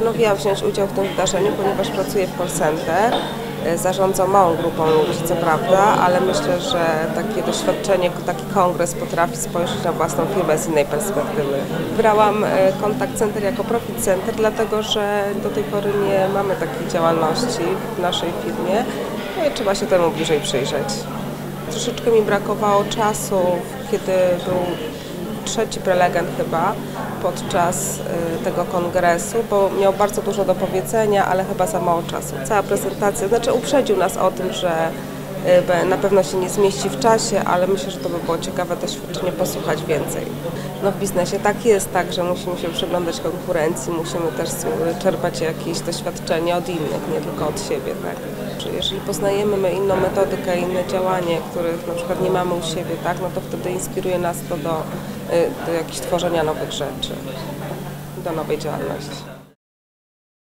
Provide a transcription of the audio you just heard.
Postanowiłam wziąć udział w tym wydarzeniu, ponieważ pracuję w call center. E, Zarządzam małą grupą ludzi, co prawda, ale myślę, że takie doświadczenie, taki kongres potrafi spojrzeć na własną firmę z innej perspektywy. Wybrałam e, Contact Center jako Profit Center, dlatego że do tej pory nie mamy takiej działalności w naszej firmie no i trzeba się temu bliżej przyjrzeć. Troszeczkę mi brakowało czasu, kiedy był trzeci prelegent chyba podczas y, tego kongresu, bo miał bardzo dużo do powiedzenia, ale chyba za mało czasu. Cała prezentacja, znaczy uprzedził nas o tym, że na pewno się nie zmieści w czasie, ale myślę, że to by było ciekawe doświadczenie posłuchać więcej. No w biznesie tak jest, tak, że musimy się przyglądać konkurencji, musimy też y, czerpać jakieś doświadczenie od innych, nie tylko od siebie, tak. Że Jeżeli poznajemy my inną metodykę, inne działanie, których na przykład nie mamy u siebie, tak, no to wtedy inspiruje nas to do, y, do jakichś tworzenia nowych rzeczy, do nowej działalności.